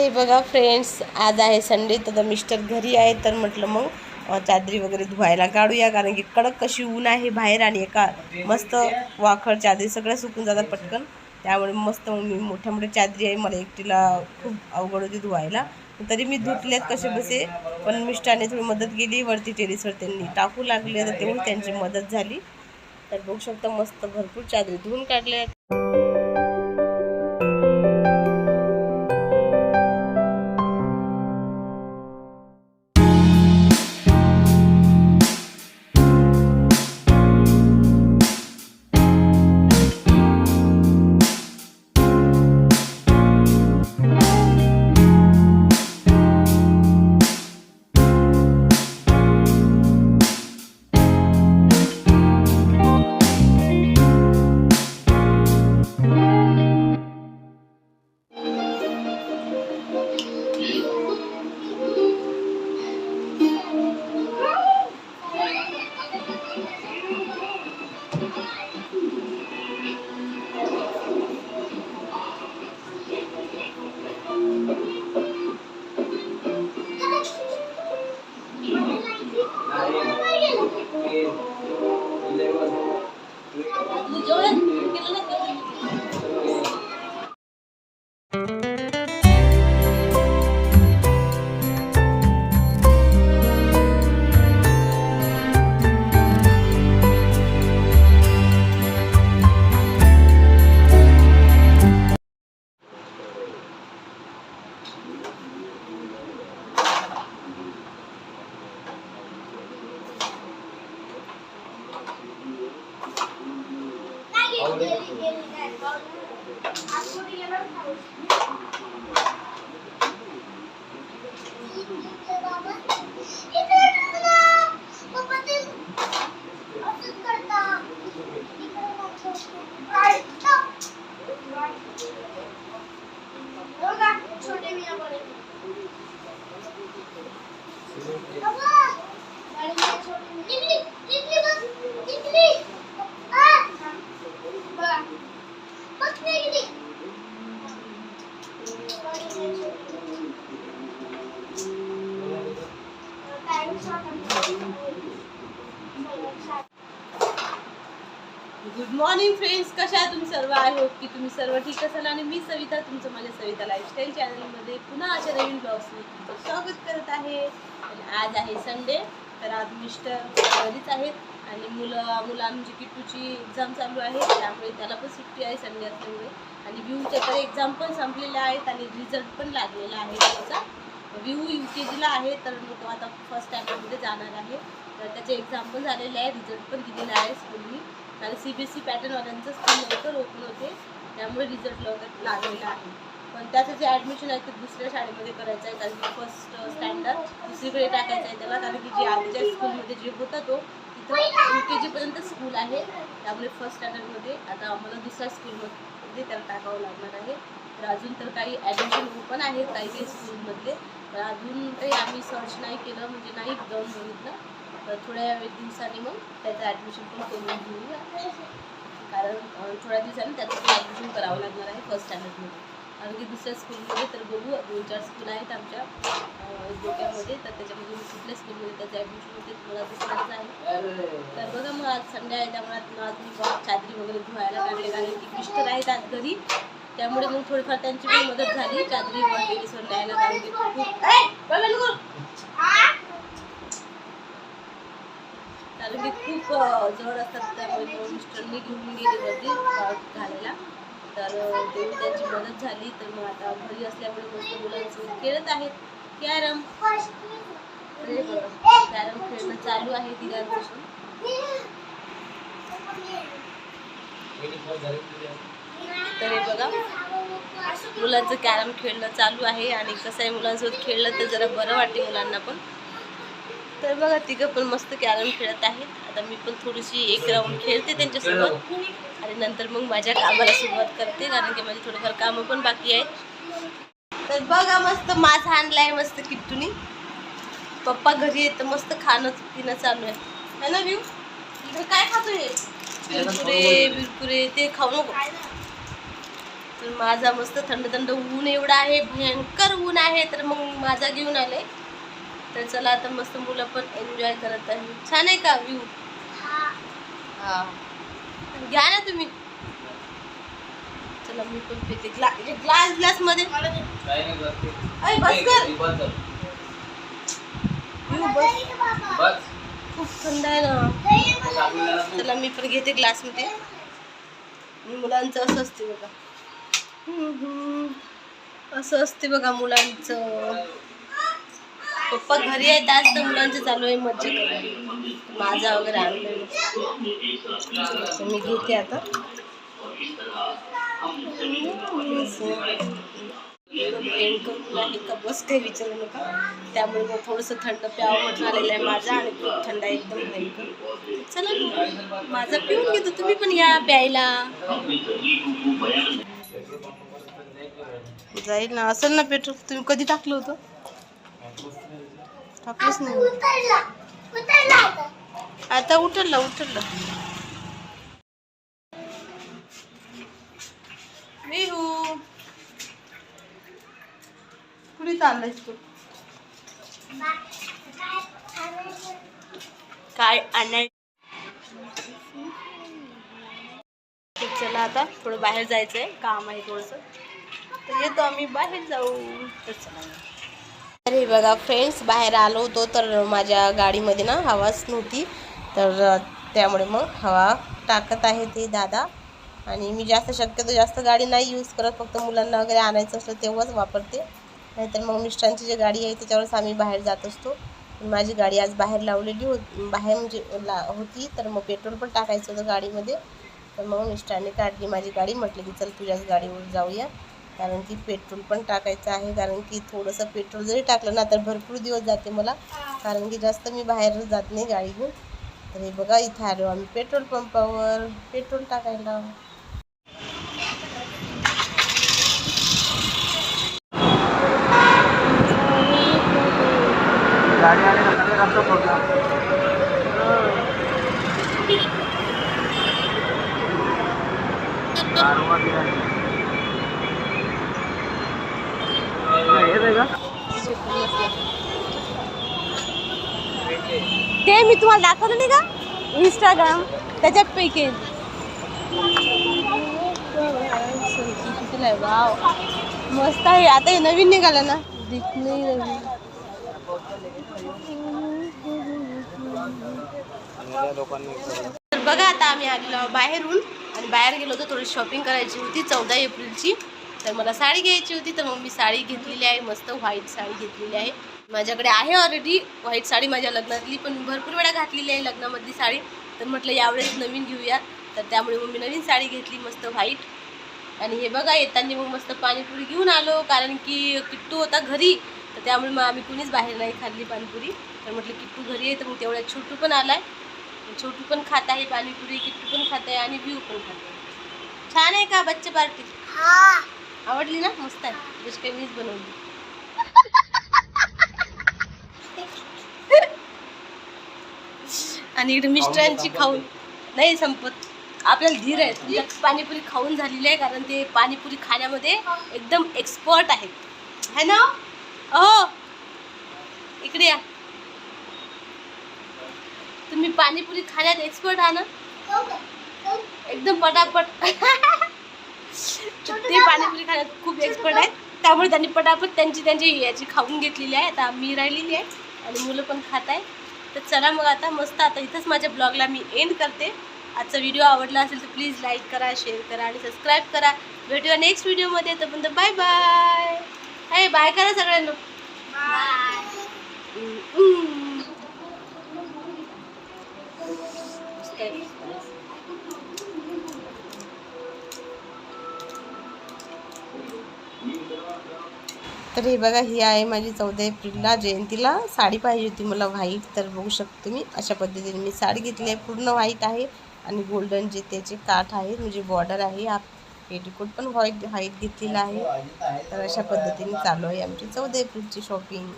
हे बघा फ्रेंड्स आज आहे संडे तर मिस्टर घरी आहे तर म्हटलं मग चादरी वगैरे धुवायला काढूया कारण की कडक कशी ऊन आहे बाहेर आणि एका मस्त वाखळ चादरी सगळ्या सुकून जातात पटकन. त्यामुळे मस्त मग मी मोठ्या मोठ्या चादरी आहे मला एकटीला खूप अवघड होती धुवायला. तरी मी धुतलेत कसे बसे पण मिस्टरने थोडी मदत केली वरती टेरिसवर त्यांनी टाकू लागले तर तेवढी त्यांची मदत झाली. तर बघू शकता मस्त भरपूर चादरी धुवून काढल्या তাহলে আসলে এবার খাওয়া मॉर्निंग फ्रेंड्स कशा आहे तुम्ही सर्व? आहे की तुम्ही सर्व ठीक असाल. आणि मी सविता तुमचं माझ्या सविता लाईफस्टाईल चॅनलमध्ये पुन्हा अशा नवीन ब्लॉग्समध्ये तुमचं स्वागत करत आहे. आणि आज आहे संडे तर आज मिस्टर घरीच आहेत. आणि मुलं मुला म्हणजे किट्टूची एक्झाम चालू आहे. त्यामुळे त्याला पण सुट्टी आहे संडे असल्यामुळे आणि व्ह्यूच्या तर एक्झाम पण संपलेल्या आहेत आणि रिझल्ट पण लागलेला आहे त्याचा. व्यू यू के जीला आहे तर तो आता फर्स्ट स्टँडर्डमध्ये जाणार आहे. तर त्याचे एक्झाम पण झालेले आहे रिझल्ट पण दिलेला आहे स्कूलनी कारण सी बी एस सी पॅटर्नवाल्यांचं स्कूल लवकर ओपन होते. त्यामुळे रिझल्ट लवकर लागलेला आहे. पण त्याचं जे ॲडमिशन आहे ते दुसऱ्या शाळेमध्ये करायचं आहे. कारण की फर्स्ट स्टँडर्ड दुसरीकडे टाकायचं आहे त्याला. कारण की जे आमच्या स्कूलमध्ये जे होता तो तिथं यू के जीपर्यंत स्कूल आहे. त्यामुळे फर्स्ट स्टँडर्डमध्ये आता आम्हाला दुसऱ्या स्कूलमध्ये त्याला टाकावं लागणार आहे. तर अजून तर काही ॲडमिशन ओपन आहेत काही काही स्कूलमधले पण अजून काही आम्ही सर्च नाही केलं. म्हणजे नाही जाऊन बघितलं. थोड्या दिवसांनी मग त्याचं ॲडमिशन पण करून घेऊया. कारण थोड्या दिवसांनी त्याचं पण ॲडमिशन करावं लागणार आहे फर्स्ट स्टँडर्डमध्ये कारण की दुसऱ्या स्कूलमध्ये तर बघू दोन चार स्कूल आहेत आमच्या डोक्यामध्ये तर त्याच्यामध्ये कुठल्या स्कूलमध्ये त्याचं ॲडमिशन होते मला दिसणारच आहे. तर बघा मग आज संडे आहे त्यामुळे आज मी चादरी वगैरे धुवायला काढले कारण की मिस्टर आहेत आज घरी. त्यामुळे मग थोडीफार त्यांची पण मदत झाली. चादरी वगैरे न्यायला कारण की खूप कारण की खूप जवळ जड असतात त्यामुळे मग मिस्टरनी घेऊन गेली होती घालायला. तर अ, तेवढी त्यांची मदत झाली तर मग आता घरी असल्यामुळे मस्त मुलांसोबत खेळत आहेत. कॅरम. कॅरम खेळणं चालू आहे तिघांपासून तर हे बघा मुलांचं कॅरम खेळणं चालू आहे आणि कसं आहे मुलांसोबत खेळलं तर जरा बरं वाटते मुलांना पण. तर बघा तिघं पण मस्त कॅरम खेळत आहेत. आता मी पण थोडीशी एक राऊंड खेळते त्यांच्यासोबत. आणि नंतर मग माझ्या कामाला सुरुवात करते कारण की माझी थोडंफार कामं पण बाकी आहेत. तर बघा मस्त माझा आणलाय मस्त किट्टूनी. पप्पा घरी येत मस्त खाणं पिणं चालू आहे. है ना व्यू इकडे काय खातोय? बिरकुरे बिरकुरे ते खाऊ नको. तर माझा मस्त थंड थंड ऊन एवढा आहे भयंकर ऊन आहे. तर मग माझा घेऊन आले. तर चला आता मस्त मुलं पण एन्जॉय करत आहे छान आहे का व्ह्यू हा. घ्या ना तुम्ही. चला मी पण पिते. ग्लास ग्लास ग्लासमध्ये. अय, बस कर. व्ह्यू बस. खूप थंड आहे ना. चला मी पण घेते ग्लासमध्ये. आणि मुलांचं असं असते बघा. हम्म, हम्म. असं असते बघा मुलांचं. पप्पा घरी आहेत आज तर मुलांचं चालू आहे मज्जा करायला माझा वगैरे आणलं मी घेते आता. भयंकर का बस काही विचारू नका. त्यामुळे मग थोडंसं थंड प्यावं म्हटलं आलेलं आहे माझा आणि खूप थंड आहे एकदम भयंकर. चला माझा पिऊन घेतो. तुम्ही पण या प्यायला. जाईल ना असेल ना पेट्रोल. तुम्ही कधी टाकलं होतं? टाकलंच नाही. आता. आता उठलं उठलं मिहू कुठे चाललायस तू? काय आणाय चला आता थोडं बाहेर जायचंय. काम आहे थोडंसं. तर येतो आम्ही बाहेर जाऊ. तर चला. अरे बघा फ्रेंड्स बाहेर आलो होतो तर माझ्या गाडीमध्ये ना हवाच नव्हती. तर त्यामुळे मग हवा टाकत आहे ते दादा. आणि मी जास्त शक्यतो जास्त गाडी नाही यूज करत फक्त मुलांना वगैरे आणायचं असलं तेव्हाच वापरते. नाहीतर मग मिस्टरांची जी गाडी आहे त्याच्यावरच आम्ही बाहेर जात असतो. माझी गाडी आज बाहेर लावलेली होती बाहेर म्हणजे ला होती तर मग पेट्रोल पण टाकायचं होतं गाडीमध्ये. तर मग मिस्टरांनी काढली माझी गाडी म्हटलं की चल तुझ्याच गाडीवर जाऊया. कारण की पेट्रोल पण टाकायचं आहे कारण की थोडंसं पेट्रोल जरी टाकलं ना तर भरपूर दिवस जाते मला. कारण की जास्त मी बाहेर जात नाही गाडी घेऊन तर हे बघा इथं आलो आम्ही. पेट्रोल पंपावर पेट्रोल टाकायला. हे मी तुम्हाला दाखवलं नाही का? इंस्टाग्राम त्याच्यात पैकी. वाव मस्त आहे. आता हे नवीन निघालं ना? दिख नाही नवीन. तर बघा आता आम्ही आलेलो बाहेरून आणि बाहेर गेलो होतो थोडी शॉपिंग करायची होती चौदा एप्रिलची. तर मला साडी घ्यायची होती तर मग मी साडी घेतलेली आहे मस्त व्हाईट साडी घेतलेली आहे. माझ्याकडे आहे ऑलरेडी व्हाईट साडी माझ्या लग्नातली पण भरपूर वेळा घातलेली आहे लग्नामधली साडी. तर म्हटलं यावेळेस नवीन घेऊया तर त्यामुळे मग मी नवीन साडी घेतली मस्त व्हाईट आणि हे बघा येताना मग मस्त पाणीपुरी घेऊन आलो कारण की किट्टू होता घरी. तर त्यामुळे मग आम्ही कुणीच बाहेर नाही खाल्ली पाणीपुरी. तर म्हटलं किट्टू घरी आहे तर मग तेवढ्या छोटू पण आलाय. छोटू पण खात आहे पाणीपुरी किट्टू पण खात आहे आणि व्यू पण खात आहे. छान आहे का बच्चे पार्टी? हा. आवडली ना? मस्त आहे. काही मीच बनवली. आणि इकडे मिस्टरांची खाऊन नाही. संपत. आपल्याला धीर आहे. तुमच्या पाणीपुरी खाऊन झालेली आहे कारण ते पाणीपुरी खाण्यामध्ये एकदम एक्सपर्ट आहेत है ना? अहो! इकडे या. तुम्ही पाणीपुरी खाण्यात एक्सपर्ट आहात ना? हो? हो. एकदम पटापट. ते पाणीपुरी खाण्यात खूप एक्सपर्ट आहे त्यामुळे त्यांनी पटापट त्यांची त्यांची याची खाऊन घेतलेली आहे. आता मी राहिलेली आहे आणि मुलं पण खात आहे तर चला मग आता मस्त आता इथंच माझ्या ब्लॉगला मी एंड करते. आजचा व्हिडिओ आवडला असेल तर प्लीज लाईक करा शेअर करा आणि सबस्क्राईब करा. भेटूया नेक्स्ट व्हिडिओमध्ये तोपर्यंत बाय बाय हे बाय करा सगळ्यांना. हम्म. तर हे बघा ही आहे माझी चौदा एप्रिलला जयंतीला. साडी पाहिजे होती मला व्हाईट तर बघू शकतो तुम्ही. अशा पद्धतीने मी साडी घेतली आहे. पूर्ण व्हाईट आहे आणि गोल्डन जे त्याचे काठ आहे म्हणजे बॉर्डर आहे हा पेटीकोट पण व्हाईट व्हाईट घेतलेला आहे. तर अशा पद्धतीने चालू आहे आमची चौदा एप्रिलची शॉपिंग.